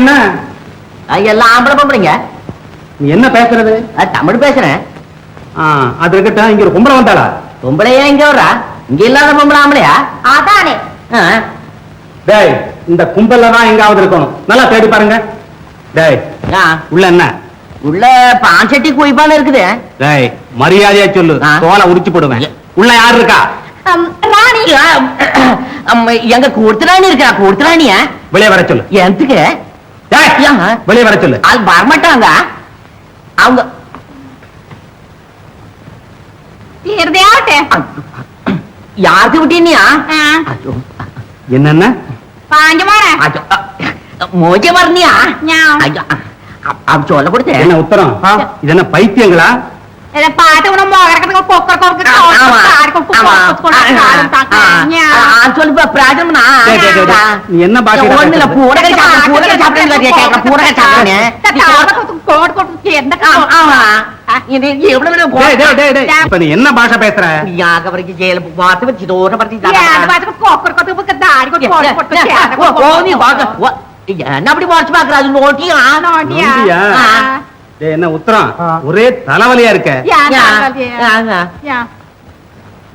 என்ன? எல்லாம் ஆம்பளை பொம்பளைங்க. நீ என்ன பேசுறது? தமிழ் பேசுறேன். ஆ, அது இருக்கட்டும் இங்க ஒரு கும்பல வந்தாளா? பொம்பளையா இங்க வர்றா? இங்க இல்லாத பொம்பளை ஆம்பளையா? அதானே. டேய் இந்த கும்பல்ல தான் எங்காவது இருக்கணும். நல்லா தேடி பாருங்க. டேய் ஆ, உள்ள என்ன? உள்ள பான் சட்டி குயிப்பான இருக்குது. டேய் மரியாதையா சொல்லு. தோலை உரிச்சு போடுவேன். உள்ள யார் இருக்கா? ராணி. எங்க கூடுத்துறாணி இருக்கா? கூடுத்துறாணியா வெளியே வர சொல்லு. எதுக்கு? வெளியே வர சொல்லு. அது வரமாட்டாங்க அவங்க யாருக்கு விட்டீனியா? என்னென்ன? மோஜ வரணியா சொல்ல கொடுத்த என்ன உத்தரம்? இது என்ன பைத்தியங்களா? பாட்டு கூட మొగరకదగా పొక్కర కొరకు ఆడుకొప్పు சொல்லுப்பா பிராஜம்னா என்ன பாட்டு ஒண்ணுல பூரக சாப்பிட்டு பூரக சாப்பிட்டு கேக்குற பூரக சாப்பிட்டு என்ன பாஷ பேசுற யாக வரைக்கும் ஜெயில பார்த்து என்ன உத்தரம். ஒரே தலைவலியா இருக்க?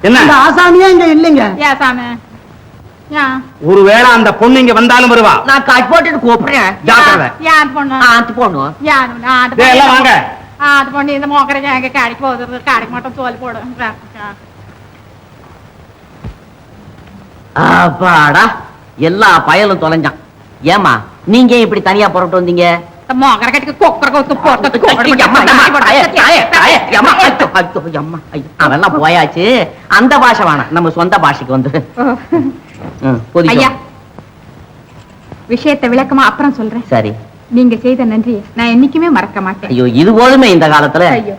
என்ன? ஆசாமியா இங்க இல்லைங்க. ஒருவேளை அந்த பொண்ணு இங்க வந்தாலும் வருவா? நான் கட் போட்டுட்டு கூப்பிடுறேன். ஜாக்கிரதை. ஆத்து போகணும் டேய் எல்லாம் வாங்க. அது பண்ணி இந்த மோக்கரை எங்க கடைக்கு போகுது. கடைக்கு மட்டும் தோல் போடும் அப்பாடா எல்லா பயலும் தொலைஞ்சான். ஏமா நீங்க இப்படி தனியா புறப்பட்டு வந்தீங்க? அதெல்லாம் போயாச்சு அந்த பாஷை வேணாம் நம்ம சொந்த பாஷைக்கு வந்து. ஐயா விஷயத்தை விளக்கமா அப்புறம் சொல்றேன் சரி நீங்க செய்த நன்றியை நான் என்னைக்குமே மறக்க மாட்டேன் ஐயோ இது போதுமே இந்த காலத்துல ஐயோ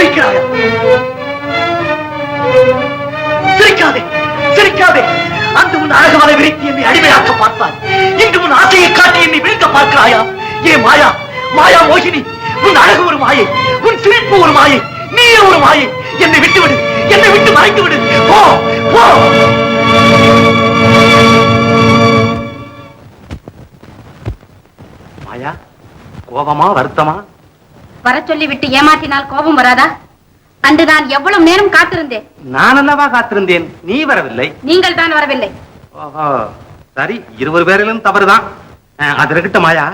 சிரிக்கிறாயா சிரிக்காதே சிரிக்காதே. அந்த உன் அழகான விரித்தி என்னை அடிமையாக்க பார்த்தாய். இன்று உன் ஆசையை காட்டி என்னை விழுக்க பார்க்கிறாயா? ஏ மாயா மாயா மோகினி உன் அழகு ஒரு மாயை உன் சிரிப்பு ஒரு மாயை நீயே ஒரு மாயை. என்னை விட்டுவிடு என்னை விட்டு மறைத்து விடு போ போ. மாயா கோபமா வருத்தமா? வர சொல்லி விட்டு ஏமாற்றினால் கோபம் வராதா? அன்று நான் எவ்வளவு நேரம் காத்திருந்தேன். நான் அல்லவா காத்திருந்தேன்? நீ வரவில்லை. நீங்கள் தான் வரவில்லை சரி இருவர் பேரிலும் தவறுதான். அது இருக்கட்டும் மாயா.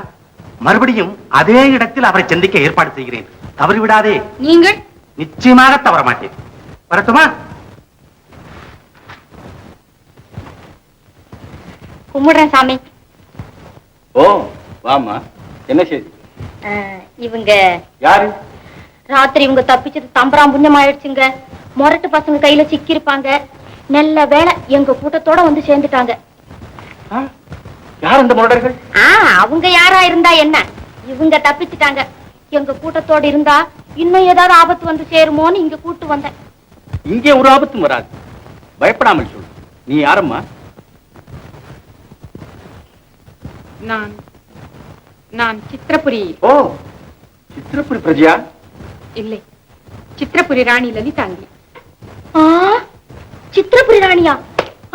மறுபடியும் அதே இடத்தில் அவரை சந்திக்க ஏற்பாடு செய்கிறேன். தவறு விடாதே நீங்கள்? நிச்சயமாக தவற மாட்டேன் வரட்டுமா? கும்பிடுறேன் சாமி. ஓ வாமா என்ன செய்தி? இவங்க. யாரு? ராத்திரி இவங்க தப்பிச்சது தம்பராம் புண்ணியம் ஆயிடுச்சுங்க முரட்டு பசங்க கையில சிக்கியிருப்பாங்க. நல்ல வேளை எங்க கூட்டத்தோட வந்து சேர்ந்துட்டாங்க. யார் அந்த முரடர்கள்? ஆ அவங்க யாரா இருந்தா என்ன? இவங்க தப்பிச்சிட்டாங்க. எங்க கூட்டத்தோட இருந்தா இன்னும் ஏதாவது ஆபத்து வந்து சேருமோன்னு இங்க கூட்டு வந்தேன். இங்கே ஒரு ஆபத்தும் வராது. பயப்படாமல் சொல் நீ யாரம்மா? நான். நான் சித்திரபுரி. ஓ சித்திரப்புரி பிரஜா இல்லை சித்திரபுரி ராணி லலிதாங்கி ஆ சித்திரபுரி ராணியா?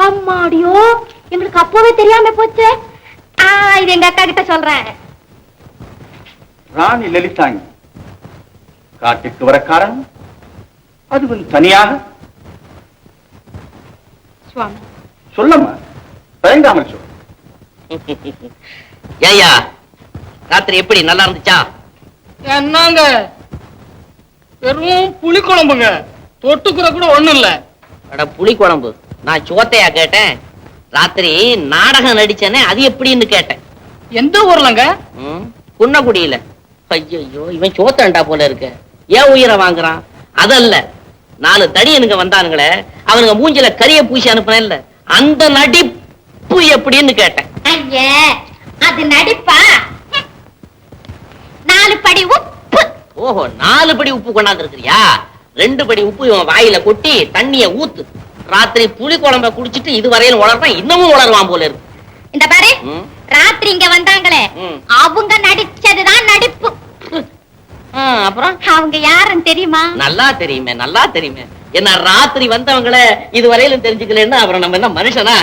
அம்மாடியோ எங்களுக்கு அப்பவே தெரியாம போச்சே. இது எங்க அக்கா கிட்ட சொல்றேன். ராணி லலிதாங்கி காட்டுக்கு வர காரணம் அதுவும் தனியாக. சுவாமி. சொல்லம்மா தயங்காமல் சொல். ஏய்யா ராத்திரி எப்படி? நல்லா இருந்துச்சா? என்னங்க? வெறும் புளி குழம்புங்க தொட்டுக்கிற கூட ஒண்ணும் இல்ல. அட புளி குழம்பு நான் சோத்தையா கேட்டேன். ராத்திரி நாடகம் நடிச்சேனே அது எப்படின்னு கேட்டேன். எந்த ஊர்லங்க? குன்னக்குடியில ஐயோ இவன் சோத்தண்டா போல இருக்கு. ஏன் உயிரை வாங்குறான்? அதல்ல. நாலு தடியனுங்க வந்தானுங்களே அவனுங்க மூஞ்சில கரிய பூசி அனுப்புனேன்ல அந்த நடிப்பு எப்படின்னு கேட்டேன். ஐயே அது நடிப்பா? நாலு படி உப்பு. ஓஹோ நாலு படி உப்பு கொண்டாந்து இருக்கிறியா ரெண்டு படி உப்பு இவன் வாயில கொட்டி தண்ணிய ஊத்து. ராத்திரி புளி குழம்ப குடிச்சிட்டு இதுவரையிலும் உளறான் இன்னமும் உளருவான் போல இருக்கு. இந்த பாரு. ராத்திரி இங்க வந்தாங்களே. அவங்க நடிச்சதுதான் நடிப்பு. அப்புறம்? அவங்க யாருன்னு தெரியுமா? நல்லா தெரியுமே நல்லா தெரியுமே. என்ன ராத்திரி வந்தவங்கள இதுவரையிலும் தெரிஞ்சுக்கலன்னா அப்புறம் நம்ம என்ன மனுஷனா?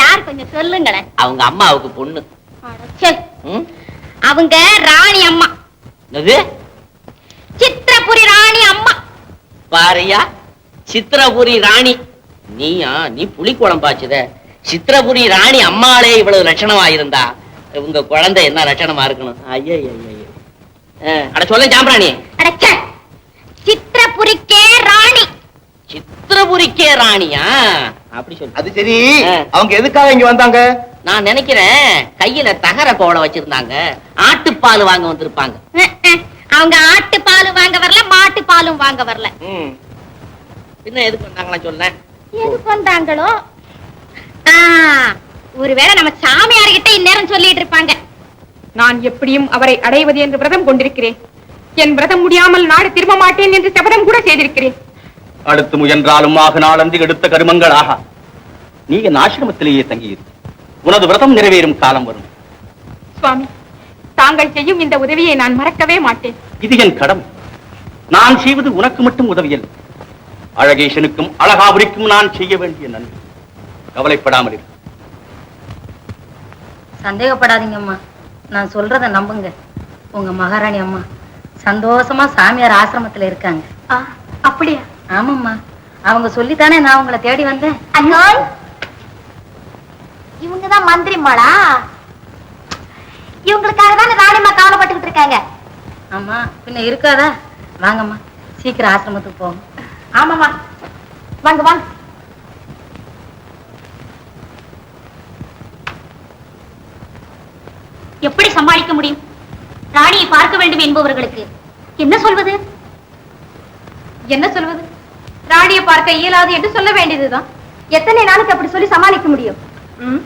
யார் கொஞ்சம் சொல்லுங்களேன். அவங்க அம்மாவுக்கு பொண்ணு? அவங்க ராணி அம்மா. என்னது? சித்திரபுரி ராணி அம்மா. பாரியா? சித்திரபுரி ராணி. நீயா? நீ புலி குழம்பாச்சுத சித்திரபுரி ராணி அம்மாளே இவ்வளவு லட்சணமா இருந்தா உங்க குழந்தை என்ன லட்சணமா இருக்கணும்? ஐயே அட சொல்ல அடச்சே. சித்திரபுரிக்கே ராணி. சித்திரபுரிக்கே ராணியா? அப்படி சொல்லு. அது சரி. அவங்க எதுக்காக இங்க வந்தாங்க? நான் நினைக்கிறேன் கையில தகர கோவலை வச்சிருந்தாங்க. ஆட்டுப்பால் வாங்க வந்திருப்பாங்க. அவங்க ஆட்டு பால் வாங்க வரல மாட்டு பாலும் வாங்க வரல. ம். பின்ன எதுக்கு வந்தாங்களா சொல்ல எதுக்கு வந்தாங்களோ? ஆ, ஒருவேளை நம்ம சாமியார்கிட்ட இந்நேரம் சொல்லிட்டு இருப்பாங்க. நான் எப்படியும் அவரை அடைவது என்று விரதம் கொண்டிருக்கிறேன். என் விரதம் முடியாமல் நாடு திரும்ப மாட்டேன் என்று சபதம் கூட செய்திருக்கிறேன். அடுத்து முயன்றாலும் ஆக நாளன்று எடுத்த கருமங்கள் ஆகா நீ என் ஆசிரமத்திலேயே தங்கியிரு உனது விரதம் நிறைவேறும் காலம் வரும். சுவாமி தாங்கள் செய்யும் இந்த உதவியை நான் மறக்கவே மாட்டேன். இது என் கடமை. நான் செய்வது உனக்கு மட்டும் உதவியல்ல அழகேசனுக்கும் அழகாபுரிக்கும் நான் செய்ய வேண்டிய நன்மை. கவலைப்படாமல் இரு. சந்தேகப்படாதீங்க அம்மா. நான் சொல்றத நம்புங்க. உங்க மகாராணி அம்மா சந்தோஷமா சாமியார் ஆசிரமத்துல இருக்காங்க. அப்படியா? ஆமாம்மா. அவங்க சொல்லித்தானே நான் உங்களை தேடி வந்தேன். இவங்கதான் மந்திரிமாளா? இவங்களுக்காக தானே ராணிமா கவலைப்பட்டுக்கிட்டு இருக்காங்க. ஆமா பின்ன இருக்காதா? வாங்கம்மா சீக்கிரம் ஆசிரமத்துக்கு போகும் ஆமாமா வாங்க வாங்க. எப்படி சமாளிக்க முடியும்? ராணியை பார்க்க வேண்டும் என்பவர்களுக்கு. என்ன சொல்வது? என்ன சொல்வது? ராணியை பார்க்க இயலாது என்று சொல்ல வேண்டியதுதான். எத்தனை நாளுக்கு அப்படி சொல்லி சமாளிக்க முடியும் ம்?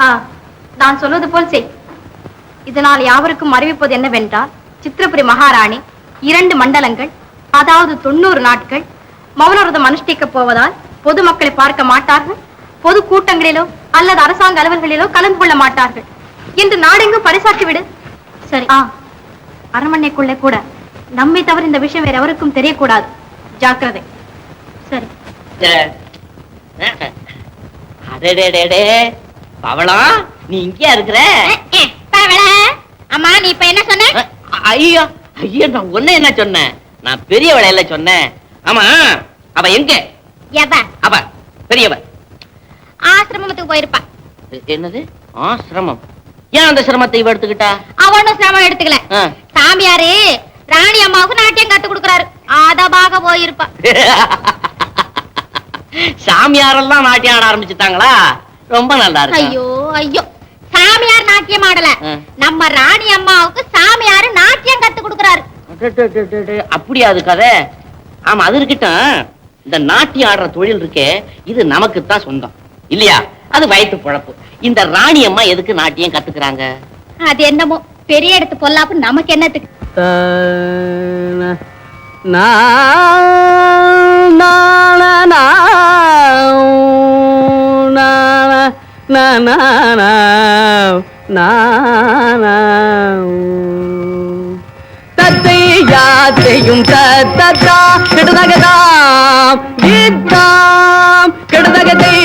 ஆ நான் சொல்வது போல் செய். இதனால் யாவருக்கும் அறிவிப்பது என்னவென்றால் சித்திரபுரி மகாராணி இரண்டு மண்டலங்கள் அதாவது தொண்ணூறு நாட்கள் மௌனவிரதம் அனுஷ்டிக்கப் போவதால் பொதுமக்களை பார்க்க மாட்டார்கள் பொது கூட்டங்களிலோ அல்லது அரசாங்க அலுவல்களிலோ கலந்து கொள்ள மாட்டார்கள். இன்று நாடெங்கும் பறைசாற்றி விடு. சரி. ஆ அரண்மனைக்குள்ளே கூட. நம்மை தவிர இந்த விஷயம் வேற எவருக்கும் தெரியக்கூடாது. ஜாக்கிரதை. சரி. அடடே பவளம் நீ இங்கேயா இருக்கிற? அம்மா நீ இப்ப என்ன சொன்ன? ஐயோ ஐயோ நான் ஒண்ணு என்ன சொன்னேன் நான் பெரிய வளையல சொன்னேன் ஆமா அவ எங்க? அவ பெரியவ. ஆசிரமத்துக்கு போயிருப்பா. என்னது? ஆசிரமம். ஏன் அந்த சிரமத்தை இவ எடுத்துக்கிட்டா? அவனும் சிரமம் எடுத்துக்கல. சாமியாரு ராணி அம்மாவுக்கு நாட்டியம் கத்து கொடுக்கறாரு. ஆதபாக போயிருப்பா. சாமியாரெல்லாம் நாட்டியம் ஆட ஆரம்பிச்சுட்டாங்களா? ரொம்ப நல்லா இருக்கு? ஐயோ ஐயோ. சாமியார் நாட்டியம் ஆடல. நம்ம ராணி அம்மாவுக்கு சாமியாரு நாட்டியம் கத்து கொடுக்கறாரு. அப்படியா அது கதை? ஆமா அது இருக்கட்டும். இந்த நாட்டியம் ஆடுற தொழில் இருக்கே இது நமக்கு தான் சொந்தம். இல்லையா? அது வயிற்று பொழப்பு. இந்த ராணி அம்மா எதுக்கு நாட்டியம் கத்துக்கிறாங்க? அது என்னமோ பெரிய இடத்து பொல்லாப்பு நமக்கு என்னத்துக்கு? தத்தை யாத்தையும் தத்தா கெடுதகதாம் கீதாம் கெடுதகதை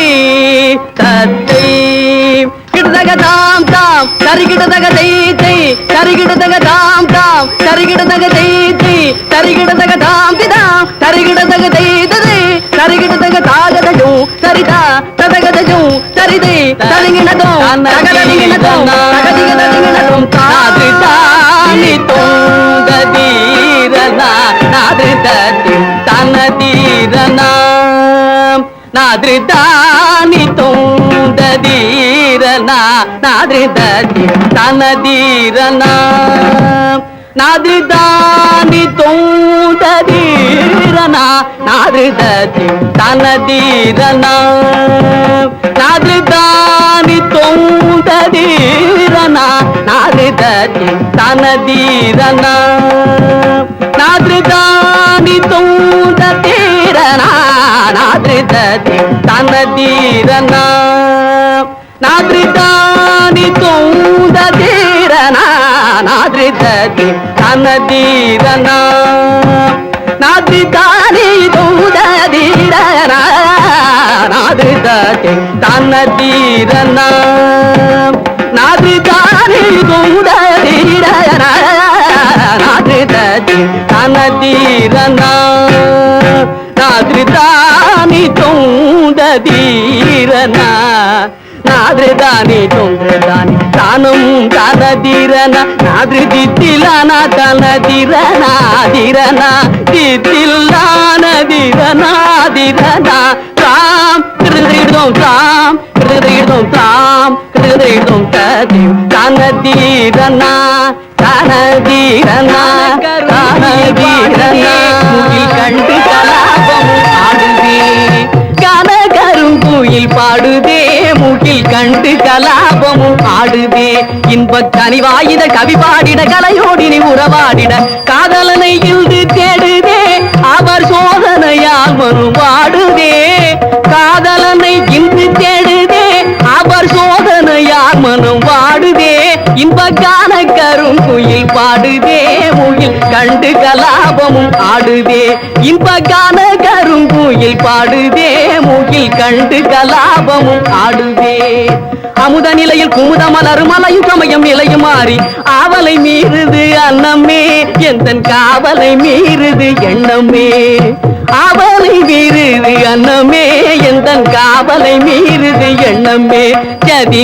தத்தை கிடுதகதாம் தாம் தரிகிடுதகதை தை தரிகிடுதகதாம் தாம் தரிகிடுதகதை தை தரிகிடுதகதாம் திதாம் தரிகிடுதகதை ததை. தரிகிடுதகதாகதையும் சரிதா ததகதையும் சரிதை தரிங்கினதும் தகதரிங்கினதும் தகதிகதரிங்கினதும் காது தானி தொங்கதீரனா நாது தத்தி தன தனதீரனா நாதிருதானி தோந்ததீரனா நாதிருததி தனதீரனா? நாதிருதானி தோந்ததீரனா நாதிருததி தனதீரனா? நாதிருதானி தோந்ததீரனா நாதிருததி தனதீரனா? நாதிருதானி தோந்ததீரனா நாதிருததி தனதீரனா? நாதிருதானி தோந்ததீரனா நாதிருததி தனதீரனா? நாதிருதானி தோந்ததீரனா நாதிருததி தனதீரனா? நாதிருதானி தோந்ததீரனா நாதிருததி தனதீரனா நாதிருதானி தோந்ததீரனா நாதிருதானி தோன்றதானி தானும் தனதிரன? நாதிருதித்திலான தனதிரனா? திரனா? தித்தில்லானதிரனா திரனா? தாம் கிருதிடும் தாம் கிருதிடும் தாம் கிருதிடும் ததி தனதீரனா? தனதீரனா? தனதீரனா? முகில் கண்டு கலாபம் ஆடுதே. கனகருங்குயில் பாடுதே. முகில் கண்டு கலாபமும் ஆடுவே இன்பக் கனிவாயிட கவி பாடிட கலையோடினி உறவாடிட காதலனை இல்து தேடுதே. அவர் சோதனையால் மனம் வாடுதே காதலனை இன்று தேடுதே. அவர் சோதனையால் மனம் வாடுதே இன்பக்கான கரும் குயில் பாடுதே. முகில் கண்டு கலாபமும் ஆடுதே இன்பகான கருங்குயில் பாடுதே முகில் கண்டு கலாபமும் ஆடுதே அமுத நிலையில் குமுத மலரும் மலையும் சமயம் நிலையும் மாறி ஆவலை மீறுது அன்னமே எந்த காவலை மீறுது எண்ணமே ஆவலை மீறுது அன்னமே எந்த காவலை மீறுது எண்ணமே ஜதி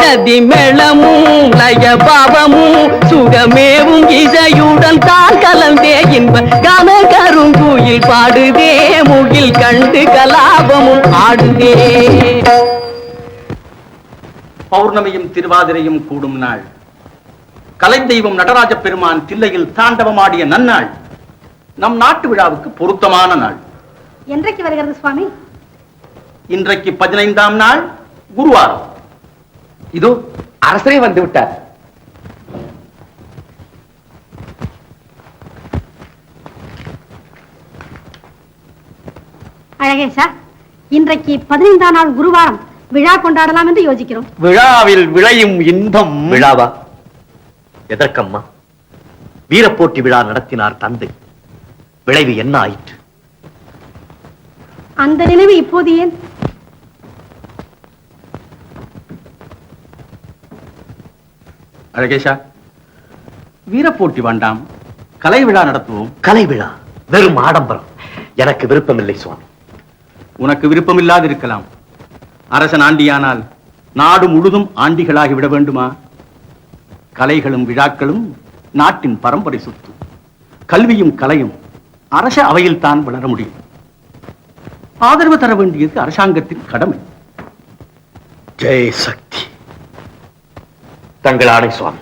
நதி மேளமும் லய பாவமும் சுகமேவும் இசையுடன் தான் கலந்தே இன்ப கன கருங்குயில் பாடுதே முகில் கண்டு கலாபமும் ஆடுதே. பௌர்ணமியும் திருவாதிரையும் கூடும் நாள். கலைந்தெய்வம் நடராஜ பெருமான் தில்லையில் தாண்டவமாடிய நன்னாள். நம் நாட்டு விழாவுக்கு பொருத்தமான நாள். என்றைக்கு வருகிறது சுவாமி? இன்றைக்கு பதினைந்தாம் நாள் குருவாரம். இதோ அரசரே வந்து விட்டார் அழகேஷா இன்றைக்கு பதினைந்தாம் நாள் குருவாரம். விழா கொண்டாடலாம் என்று யோசிக்கிறோம். விழாவில் விளையும் இன்பம். விழாவா? எதற்கம்மா? வீரப்போட்டி விழா நடத்தினார் தந்தை. விளைவு என்ன ஆயிற்று? அந்த நினைவு இப்போது ஏன்? அழகேஷா வீரப்போட்டி வேண்டாம் கலை விழா நடத்துவோம். கலை விழா வெறும் ஆடம்பரம். எனக்கு விருப்பமில்லை சுவாமி. உனக்கு விருப்பமில்லாது இருக்கலாம் அரசன் ஆண்டியானால் நாடு முழுதும் ஆண்டிகளாகி விட வேண்டுமா? கலைகளும் விழாக்களும் நாட்டின் பரம்பரை சொத்து. கல்வியும் கலையும் அரச அவையில் தான் வளர முடியும். ஆதரவு தர வேண்டியது அரசாங்கத்தின் கடமை. ஜெய் சக்தி. தங்கள் ஆணை சுவாமி.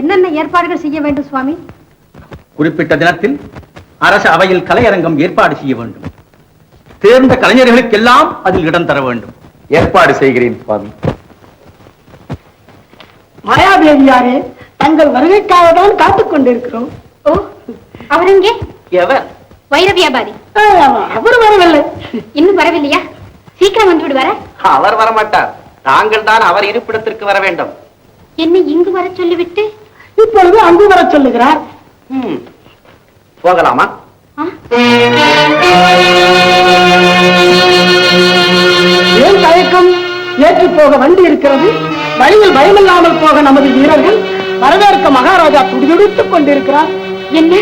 என்னென்ன ஏற்பாடுகள் செய்ய வேண்டும் சுவாமி? குறிப்பிட்ட தினத்தில் அரச அவையில் கலையரங்கம் ஏற்பாடு செய்ய வேண்டும். தேர்ந்த கலைஞர்களுக்கெல்லாம் அதில் இடம் தர வேண்டும். ஏற்பாடு செய்கிறேன் சுவாமி. மாயாதேவியாரே தங்கள் வருகைக்காக தான் காத்துக் கொண்டிருக்கிறோம் ஓ அவர் எங்கே? எவர்? வைர வியாபாரி. அவர் வரவில்லை. இன்னும் வரவில்லையா? சீக்கிரம் வந்து விடுவார? அவர் வரமாட்டார். தாங்கள் தான் அவர் இருப்பிடத்திற்கு வர வேண்டும். என்னை இங்கு வர சொல்லிவிட்டு? இப்பொழுது அங்கு வர சொல்லுகிறார். ம். போகலாமா? ஆ? ஏன் தயக்கம்? ஏற்றி போக வண்டி இருக்கிறது. வழியில் பயமில்லாமல் போக நமது வீரர்கள் வரவேற்க மகாராஜா துடிதுடித்துக் கொண்டிருக்கிறார். என்ன?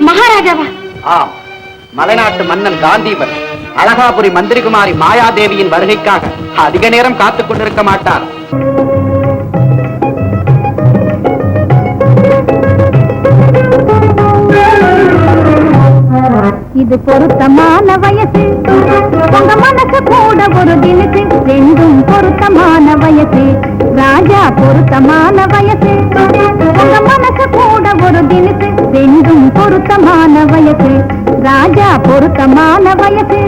மகாராஜாவா? ஆம். மலைநாட்டு மன்னன் காந்திவர் அழகாபுரி மந்திரிகுமாரி மாயாதேவியின் வருகைக்காக அதிக நேரம் காத்துக் கொண்டிருக்க மாட்டார். இது பொருத்தமான வயசு. உங்க மனசு கூட ஒரு தினசு ரெண்டும் பொருத்தமான வயசு. ராஜா பொருத்தமான வயசு. உங்க மனசு கூட ஒரு தினசு ரெண்டும் பொருத்தமான வயசு. ராஜா பொருத்தமான வயசு.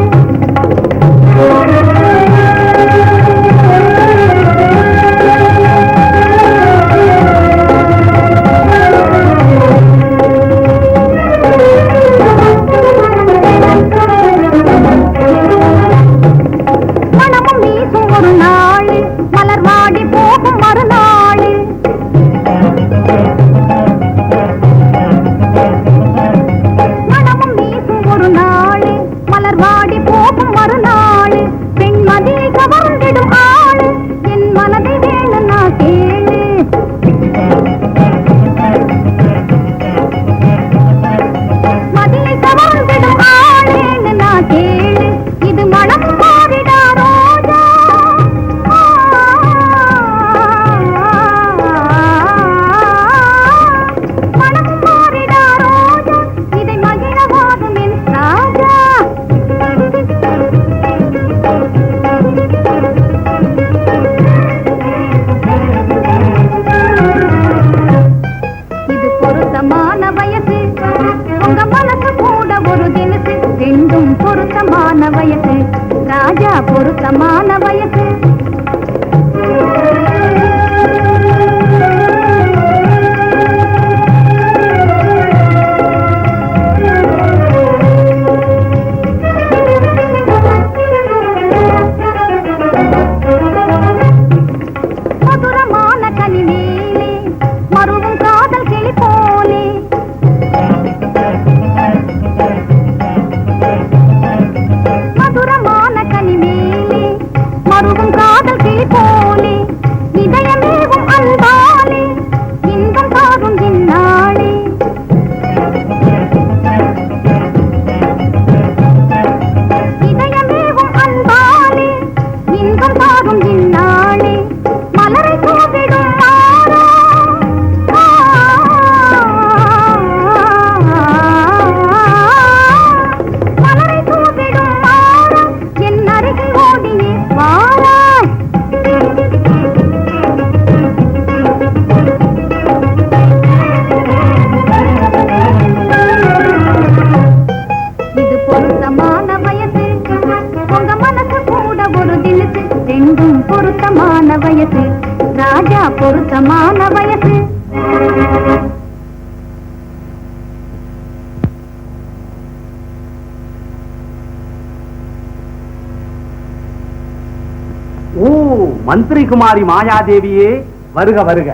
மந்திரி குமாரி மாயாதேவியே வருக வருக.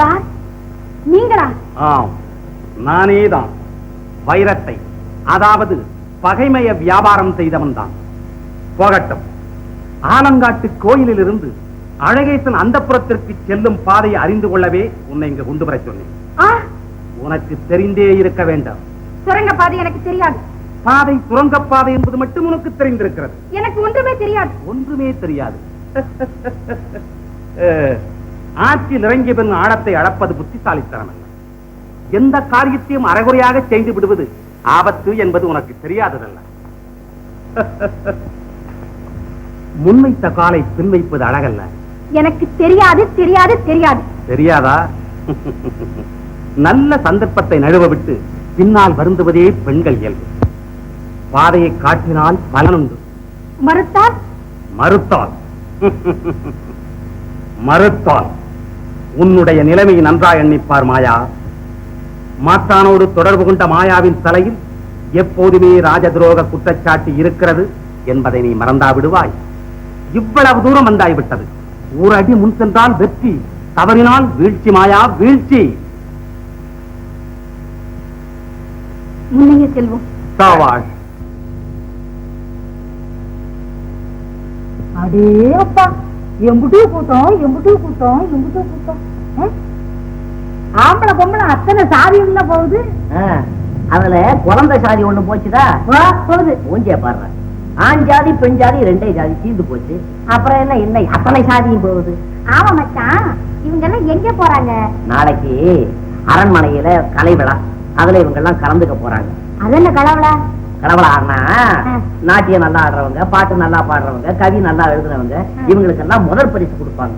யார்? நீங்களா? ஆம் நானேதான். வைரத்தை அதாவது பகைமைய வியாபாரம் செய்தவன் தான் போகட்டும். ஆலங்காட்டு கோயிலில் இருந்து அழகேசன் அந்தப்புறத்திற்கு செல்லும் பாதையை அறிந்து கொள்ளவே உன்னை இங்கு கொண்டு வரச் சொன்னேன். உனக்கு தெரிந்தே இருக்க வேண்டாம். சுரங்க பாதை எனக்கு தெரியாது. பாதை சுரங்கப்பாதை என்பது மட்டும் உனக்கு தெரிந்திருக்கிறது. எனக்கு ஒன்றுமே தெரியாது. ஒன்றுமே தெரியாது. ஆற்றில் இறங்கிய பின் ஆழத்தை அளப்பது புத்திசாலித்தனம் அல்ல. எந்த காரியத்தையும் அரைகுறையாக செய்து விடுவது ஆபத்து என்பது உனக்கு தெரியாததல்ல. முன்வைத்த காலை பின் வைப்பது அழகல்ல. எனக்கு தெரியாது தெரியாது தெரியாது. தெரியாதா? நல்ல சந்தர்ப்பத்தை நழுவ விட்டு பின்னால் வருந்துவதே பெண்கள் இயல்பு. பாதையை காட்டினால் பலனுண்டு மறுத்தால்? மறுத்தால். மறுத்தால் உன்னுடைய நிலைமையை நன்றாய் எண்ணிப்பார் மாயா. மாத்தானோடு தொடர்பு கொண்ட மாயாவின் தலையில் எப்போதுமே ராஜதுரோக குற்றச்சாட்டு இருக்கிறது என்பதை நீ மறந்தா விடுவாய் இவ்வளவு தூரம் வந்தாய் விட்டது ஒரு அடி முன் சென்றால் வெற்றி தவறினால் வீழ்ச்சி மாயா வீழ்ச்சி. முன்னையே செல்வோம். சாவாள் அடே அப்பா. எம்புட்டு கூட்டம் எம்புட்டு கூட்டம் எம்புட்டு கூட்டம்? ஆம்பளை பொம்பளை அத்தனை சாதியம்ல போகுது? அதுல குழந்தை சாதி ஒண்ணு போச்சுதா? போகுது. மூஞ்சிய பாடுற ஆண் ஜாதி பெண் ஜாதி ரெண்டே ஜாதி தீர்ந்து போச்சு. அப்புறம் என்ன இல்லை அத்தனை சாதியும் போகுது? ஆமா மச்சான். இவங்க எல்லாம் எங்க போறாங்க? நாளைக்கு அரண்மனையில கலை விழா அதுல இவங்க எல்லாம் கலந்துக்க போறாங்க. அது என்ன கடவுளா கடவுளானா ஆ. நாட்டியம் நல்லா ஆடுறவங்க பாட்டு நல்லா பாடுறவங்க கவி நல்லா எழுதுறவங்க இவங்களுக்கு எல்லாம் முதல் பரிசு கொடுப்பாங்க.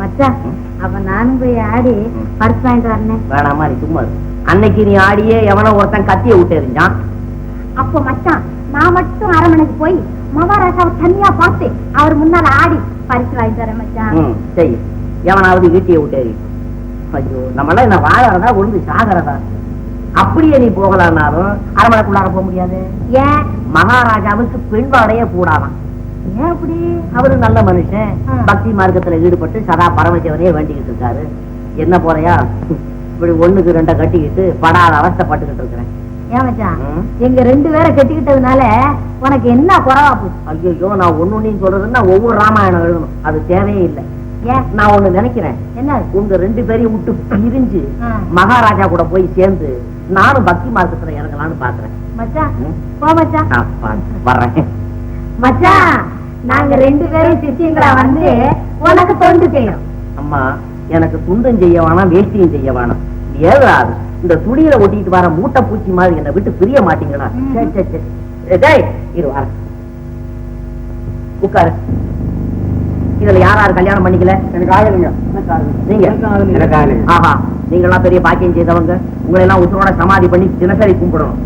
மச்சான். அப்ப நானும் போய் ஆடி. பரிசு வாங்கிட்டு வரேன். வேணாமா நீ சும்மா. அன்னைக்கு நீ ஆடியே எவனோ ஒருத்தன் கத்திய விட்டு எறிஞ்சான் அப்போ மச்சான் நான் மட்டும் அரண்மனைக்கு போய் மகாராஜாவை தனியா பார்த்து அவர் முன்னால ஆடி பரிசு மச்சான். ம், சரி. எவனாவது வீட்டையை விட்டு ஐயோ நம்மளாம் என்ன வாழறதா ஒழுங்கு சாகிறதா? அப்படியே நீ போகலான்னாலும் அரண்மனைக்குள்ளார போக முடியாது. ஏன்? மகாராஜாவுக்கு பெண் வாடையே கூடாதான். ஏன் அப்படி? அவரு நல்ல மனுஷன். பக்தி மார்க்கத்துல ஈடுபட்டு சதா பரமசிவனையே வேண்டிக்கிட்டு இருக்காரு. என்ன போறையா இப்படி ஒண்ணுக்கு ரெண்ட கட்டிக்கிட்டு படாத அவஸ்தைப்பட்டுக்கிட்டு இருக்கிறேன். எங்க ரெண்டு பேரை கெட்டிக்கிட்டதுனால உனக்கு என்ன குறவா போச்சு? ஐயோ நான் ஒண்ணு ஒன்னையும் சொல்றதுன்னா ஒவ்வொரு ராமாயணம் எழுதணும். அது தேவையே இல்லை. நான் ஒண்ணு நினைக்கிறேன்? என்ன? உங்க ரெண்டு பேரையும் விட்டு பிரிஞ்சு. மகாராஜா கூட போய் சேர்ந்து நானும் பக்தி மார்க்கத்துல இறங்கலாம்னு பாக்குறேன். வர்றேன். மச்சான் நாங்க ரெண்டு பேரும் சித்திங்களா வந்து உனக்கு தொண்டு செய்யறோம். அம்மா எனக்கு துண்டும் செய்ய வேணாம் வேஷ்டியும் செய்ய வேணாம். ஏறாது இந்த துணியில ஒட்டிட்டு வர மூட்டை பூச்சி மாதிரி என்னை விட்டு பிரிய மாட்டீங்களா? ம். சே, சே, சே. ஏ, டேய் இரு வர உட்காரு. இதுல யார் யார் கல்யாணம் பண்ணிக்கல? எனக்கு ஆகலைங்க. நீங்க? எனக்கு ஆகலைங்க. ஆஹா. நீங்களாம் பெரிய பாக்கியம் செய்தவங்க. உங்களை எல்லாம் உசுரோட சமாதி பண்ணி தினசரி கும்பிடணும்.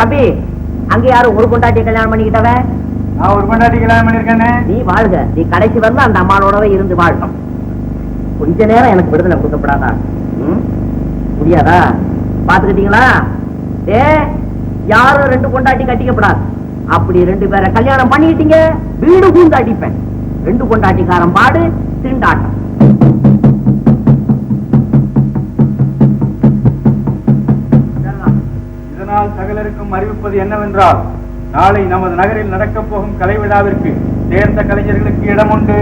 தம்பி அங்க யாரும் ஒரு கொண்டாட்டிய கல்யாணம் பண்ணிக்கிட்டவ? நான் ஒரு பொண்டாட்டி கல்யாணம் பண்ணிருக்கேனே நீ வாழ்க. நீ கடைசி வரல அந்த அம்மாவோடவே இருந்து வாழணும் கொஞ்ச நேரம் எனக்கு விடுதலை கொடுக்கப்படாதா? முடியாதா? பாத்துக்கிட்டீங்களா? ஏ யாரும் ரெண்டு கொண்டாட்டி கட்டிக்கப்படாது. அப்படி ரெண்டு பேரை கல்யாணம் பண்ணிக்கிட்டீங்க. வீடு கூந்து அடிப்பேன். ரெண்டு கொண்டாட்டிக்காரன் பாடு திண்டாட்டம். இதனால் சகலருக்கும் அறிவிப்பது என்னவென்றால் நாளை நமது நகரில் நடக்கப் போகும் கலை விழாவிற்கு சேர்ந்த கலைஞர்களுக்கு இடம் உண்டு